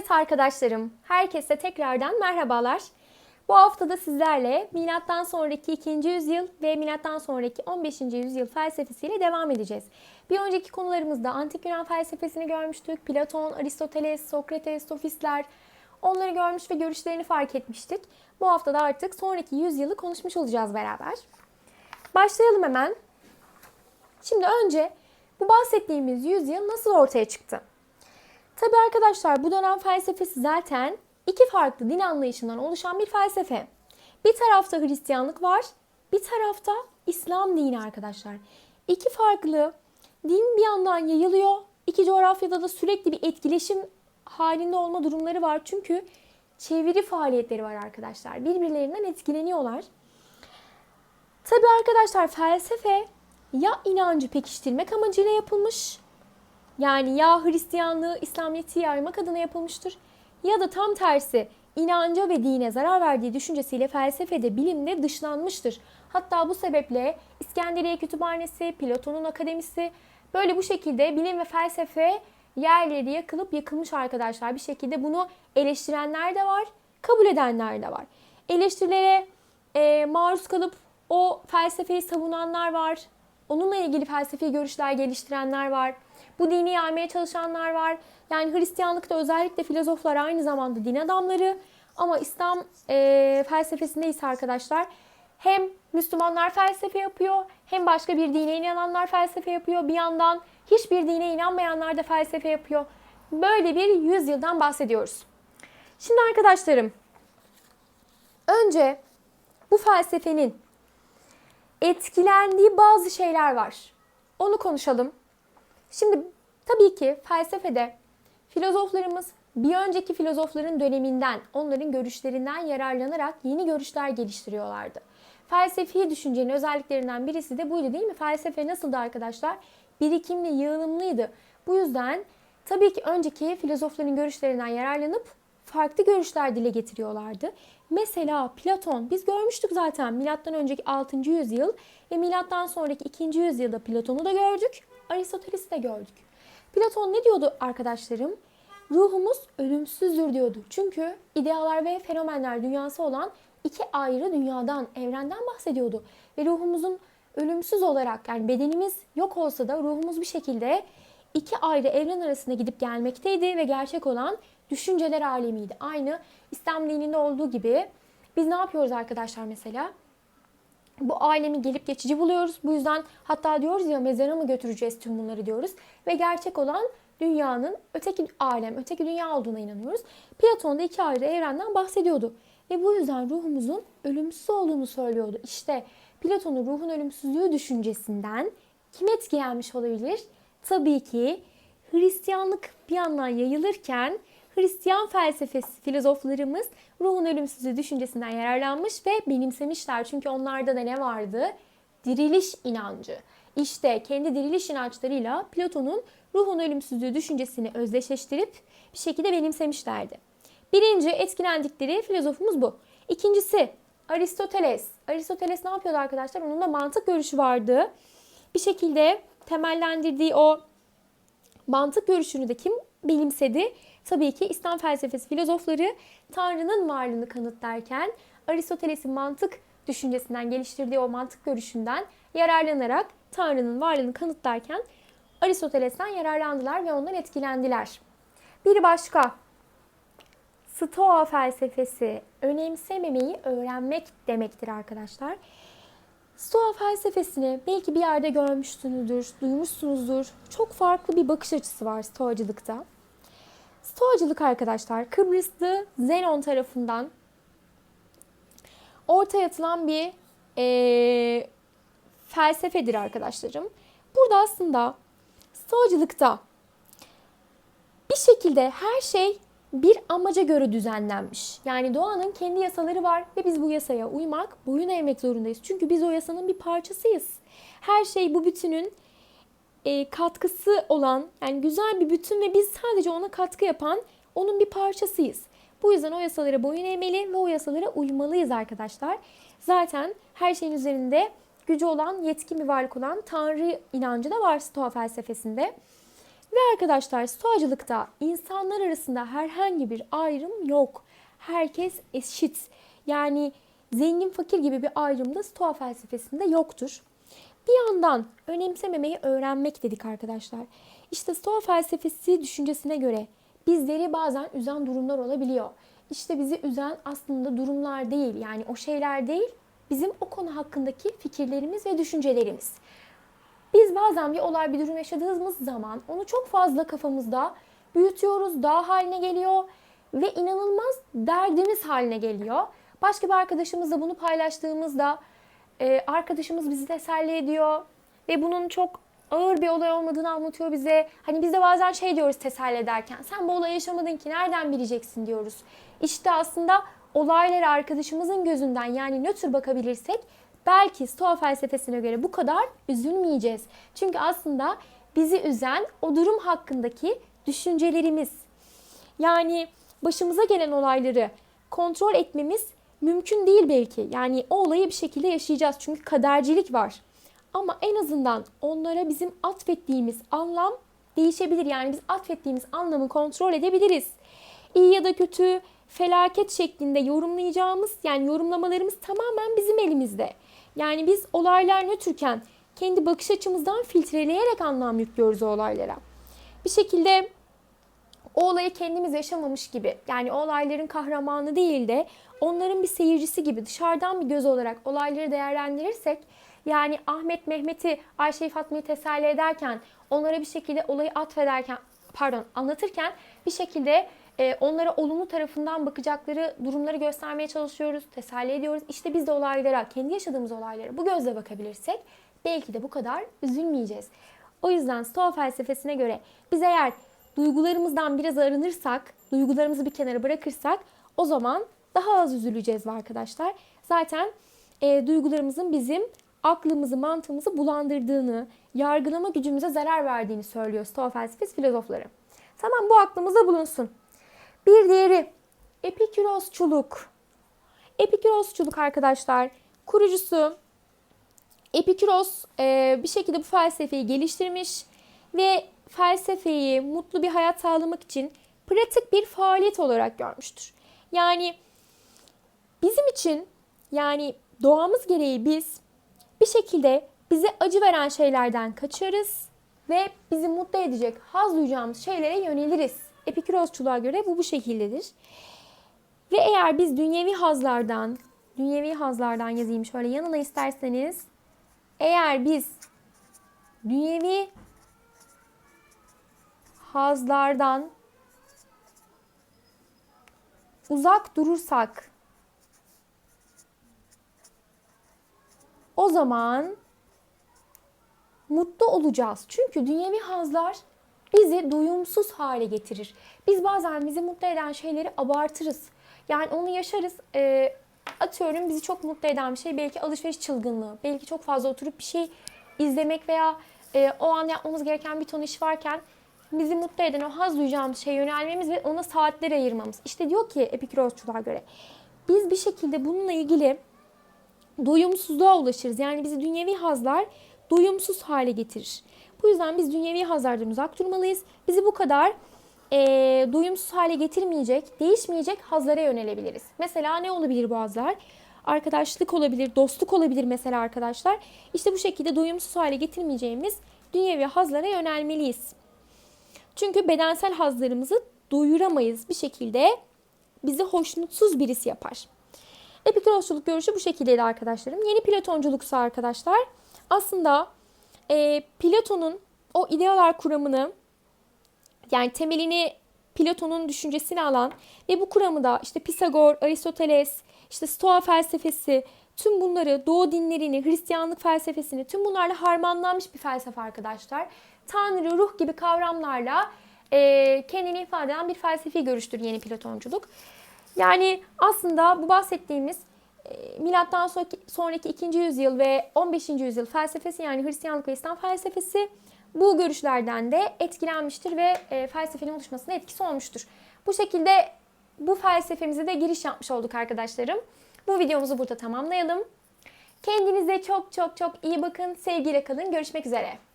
Evet arkadaşlarım, herkese tekrardan merhabalar. Bu haftada sizlerle milattan sonraki 2. yüzyıl ve milattan sonraki 15. yüzyıl felsefesiyle devam edeceğiz. Bir önceki konularımızda antik Yunan felsefesini görmüştük. Platon, Aristoteles, Sokrates, sofistler onları görmüş ve görüşlerini fark etmiştik. Bu haftada artık sonraki yüzyılı konuşmuş olacağız beraber. Başlayalım hemen. Şimdi önce bu bahsettiğimiz yüzyıl nasıl ortaya çıktı? Tabi arkadaşlar bu dönem felsefesi zaten iki farklı din anlayışından oluşan bir felsefe. Bir tarafta Hristiyanlık var, bir tarafta İslam dini arkadaşlar. İki farklı din bir yandan yayılıyor. İki coğrafyada da sürekli bir etkileşim halinde olma durumları var. Çünkü çeviri faaliyetleri var arkadaşlar. Birbirlerinden etkileniyorlar. Tabi arkadaşlar felsefe ya inancı pekiştirmek amacıyla yapılmış yani ya Hristiyanlığı İslamiyet'i yaymak adına yapılmıştır ya da tam tersi inanca ve dine zarar verdiği düşüncesiyle felsefede, bilimde dışlanmıştır. Hatta bu sebeple İskenderiye Kütüphanesi, Platon'un Akademisi böyle bu şekilde bilim ve felsefe yerleri yakılıp yıkılmış arkadaşlar. Bir şekilde bunu eleştirenler de var, kabul edenler de var. Eleştirilere e, maruz kalıp o felsefeyi savunanlar var. Onunla ilgili felsefi görüşler geliştirenler var. Bu dini yaymaya çalışanlar var. Yani Hristiyanlıkta özellikle filozoflar aynı zamanda din adamları. Ama İslam e, felsefesinde ise arkadaşlar hem Müslümanlar felsefe yapıyor hem başka bir dine inananlar felsefe yapıyor. Bir yandan hiçbir dine inanmayanlar da felsefe yapıyor. Böyle bir yüzyıldan bahsediyoruz. Şimdi arkadaşlarım önce bu felsefenin etkilendiği bazı şeyler var. Onu konuşalım. Şimdi tabii ki felsefede filozoflarımız bir önceki filozofların döneminden, onların görüşlerinden yararlanarak yeni görüşler geliştiriyorlardı. Felsefi düşüncenin özelliklerinden birisi de buydu değil mi? Felsefe nasıldı arkadaşlar? Birikimli, yığılımlıydı. Bu yüzden tabii ki önceki filozofların görüşlerinden yararlanıp farklı görüşler dile getiriyorlardı. Mesela Platon biz görmüştük zaten milattan önceki 6. yüzyıl ve milattan sonraki 2. yüzyılda Platon'u da gördük. Aristoteles'i gördük. Platon ne diyordu arkadaşlarım? Ruhumuz ölümsüzdür diyordu. Çünkü idealar ve fenomenler dünyası olan iki ayrı dünyadan, evrenden bahsediyordu. Ve ruhumuzun ölümsüz olarak yani bedenimiz yok olsa da ruhumuz bir şekilde iki ayrı evren arasında gidip gelmekteydi ve gerçek olan düşünceler alemiydi. Aynı İslam dininde olduğu gibi biz ne yapıyoruz arkadaşlar mesela? Bu alemi gelip geçici buluyoruz. Bu yüzden hatta diyoruz ya mezara mı götüreceğiz tüm bunları diyoruz. Ve gerçek olan dünyanın öteki alem, öteki dünya olduğuna inanıyoruz. Platon da iki ayrı evrenden bahsediyordu. Ve bu yüzden ruhumuzun ölümsüz olduğunu söylüyordu. İşte Platon'un ruhun ölümsüzlüğü düşüncesinden kim etkilenmiş olabilir? Tabii ki Hristiyanlık bir yandan yayılırken Hristiyan felsefesi filozoflarımız ruhun ölümsüzlüğü düşüncesinden yararlanmış ve benimsemişler. Çünkü onlarda da ne vardı? Diriliş inancı. İşte kendi diriliş inançlarıyla Platon'un ruhun ölümsüzlüğü düşüncesini özdeşleştirip bir şekilde benimsemişlerdi. Birinci etkilendikleri filozofumuz bu. İkincisi Aristoteles. Aristoteles ne yapıyordu arkadaşlar? Onun da mantık görüşü vardı. Bir şekilde temellendirdiği o mantık görüşünü de kim benimsedi? Tabii ki İslam felsefesi filozofları Tanrı'nın varlığını kanıtlarken Aristoteles'in mantık düşüncesinden geliştirdiği o mantık görüşünden yararlanarak Tanrı'nın varlığını kanıtlarken Aristoteles'ten yararlandılar ve ondan etkilendiler. Bir başka Stoa felsefesi önemsememeyi öğrenmek demektir arkadaşlar. Stoa felsefesini belki bir yerde görmüşsünüzdür, duymuşsunuzdur. Çok farklı bir bakış açısı var Stoacılıkta. Stoacılık arkadaşlar Kıbrıslı Zenon tarafından ortaya atılan bir e, felsefedir arkadaşlarım. Burada aslında Stoacılıkta bir şekilde her şey bir amaca göre düzenlenmiş. Yani doğanın kendi yasaları var ve biz bu yasaya uymak, boyun eğmek zorundayız. Çünkü biz o yasanın bir parçasıyız. Her şey bu bütünün e, katkısı olan yani güzel bir bütün ve biz sadece ona katkı yapan onun bir parçasıyız. Bu yüzden o yasalara boyun eğmeli ve o yasalara uymalıyız arkadaşlar. Zaten her şeyin üzerinde gücü olan, yetkin bir varlık olan Tanrı inancı da var Stoa felsefesinde. Ve arkadaşlar stoacılıkta insanlar arasında herhangi bir ayrım yok. Herkes eşit. Yani zengin fakir gibi bir ayrım da stoa felsefesinde yoktur. Bir yandan önemsememeyi öğrenmek dedik arkadaşlar. İşte stoa felsefesi düşüncesine göre bizleri bazen üzen durumlar olabiliyor. İşte bizi üzen aslında durumlar değil yani o şeyler değil bizim o konu hakkındaki fikirlerimiz ve düşüncelerimiz. Biz bazen bir olay bir durum yaşadığımız zaman onu çok fazla kafamızda büyütüyoruz, dağ haline geliyor ve inanılmaz derdimiz haline geliyor. Başka bir arkadaşımızla bunu paylaştığımızda e, arkadaşımız bizi teselli ediyor ve bunun çok ağır bir olay olmadığını anlatıyor bize. Hani biz de bazen şey diyoruz teselli ederken sen bu olayı yaşamadın ki nereden bileceksin diyoruz. İşte aslında olaylara arkadaşımızın gözünden yani nötr bakabilirsek belki Stoa felsefesine göre bu kadar üzülmeyeceğiz. Çünkü aslında bizi üzen o durum hakkındaki düşüncelerimiz. Yani başımıza gelen olayları kontrol etmemiz mümkün değil belki. Yani o olayı bir şekilde yaşayacağız çünkü kadercilik var. Ama en azından onlara bizim atfettiğimiz anlam değişebilir. Yani biz atfettiğimiz anlamı kontrol edebiliriz. İyi ya da kötü, felaket şeklinde yorumlayacağımız yani yorumlamalarımız tamamen bizim elimizde. Yani biz olaylar nötrken kendi bakış açımızdan filtreleyerek anlam yüklüyoruz o olaylara. Bir şekilde o olayı kendimiz yaşamamış gibi yani olayların kahramanı değil de onların bir seyircisi gibi dışarıdan bir göz olarak olayları değerlendirirsek yani Ahmet Mehmet'i Ayşe'yi Fatma'yı teselli ederken onlara bir şekilde olayı atfederken pardon anlatırken bir şekilde e, onlara olumlu tarafından bakacakları durumları göstermeye çalışıyoruz, teselli ediyoruz. İşte biz de olaylara, kendi yaşadığımız olaylara bu gözle bakabilirsek belki de bu kadar üzülmeyeceğiz. O yüzden Stoa felsefesine göre biz eğer duygularımızdan biraz arınırsak, duygularımızı bir kenara bırakırsak o zaman daha az üzüleceğiz arkadaşlar. Zaten e, duygularımızın bizim aklımızı, mantığımızı bulandırdığını, yargılama gücümüze zarar verdiğini söylüyor Stoa felsefesi filozofları. Tamam bu aklımızda bulunsun. Bir diğeri Epikürosçuluk. Epikürosçuluk arkadaşlar kurucusu Epikuros e, bir şekilde bu felsefeyi geliştirmiş ve felsefeyi mutlu bir hayat sağlamak için pratik bir faaliyet olarak görmüştür. Yani bizim için yani doğamız gereği biz bir şekilde bize acı veren şeylerden kaçarız ve bizi mutlu edecek, haz duyacağımız şeylere yöneliriz. Epikurosçuluğa göre bu bu şekildedir. Ve eğer biz dünyevi hazlardan, dünyevi hazlardan yazayım şöyle yanına isterseniz. Eğer biz dünyevi hazlardan uzak durursak o zaman mutlu olacağız. Çünkü dünyevi hazlar bizi doyumsuz hale getirir. Biz bazen bizi mutlu eden şeyleri abartırız. Yani onu yaşarız. E, atıyorum bizi çok mutlu eden bir şey belki alışveriş çılgınlığı. Belki çok fazla oturup bir şey izlemek veya e, o an yapmamız gereken bir ton iş varken bizi mutlu eden o haz duyacağımız şeye yönelmemiz ve ona saatler ayırmamız. İşte diyor ki Epikurosçular göre biz bir şekilde bununla ilgili doyumsuzluğa ulaşırız. Yani bizi dünyevi hazlar doyumsuz hale getirir. Bu yüzden biz dünyevi hazlardan uzak durmalıyız. Bizi bu kadar e, doyumsuz hale getirmeyecek, değişmeyecek hazlara yönelebiliriz. Mesela ne olabilir bu hazlar? Arkadaşlık olabilir, dostluk olabilir mesela arkadaşlar. İşte bu şekilde doyumsuz hale getirmeyeceğimiz dünyevi hazlara yönelmeliyiz. Çünkü bedensel hazlarımızı doyuramayız bir şekilde bizi hoşnutsuz birisi yapar. Epikurosçuluk görüşü bu şekildeydi arkadaşlarım. Yeni Platonculuksa arkadaşlar aslında e, Platon'un o idealar kuramını yani temelini Platon'un düşüncesini alan ve bu kuramı da işte Pisagor, Aristoteles, işte Stoa felsefesi, tüm bunları Doğu dinlerini, Hristiyanlık felsefesini tüm bunlarla harmanlanmış bir felsefe arkadaşlar. Tanrı, ruh gibi kavramlarla e, kendini ifade eden bir felsefi görüştür yeni Platonculuk. Yani aslında bu bahsettiğimiz milattan sonraki 2. yüzyıl ve 15. yüzyıl felsefesi yani Hristiyanlık ve İslam felsefesi bu görüşlerden de etkilenmiştir ve e, felsefenin oluşmasına etkisi olmuştur. Bu şekilde bu felsefemize de giriş yapmış olduk arkadaşlarım. Bu videomuzu burada tamamlayalım. Kendinize çok çok çok iyi bakın. Sevgiyle kalın. Görüşmek üzere.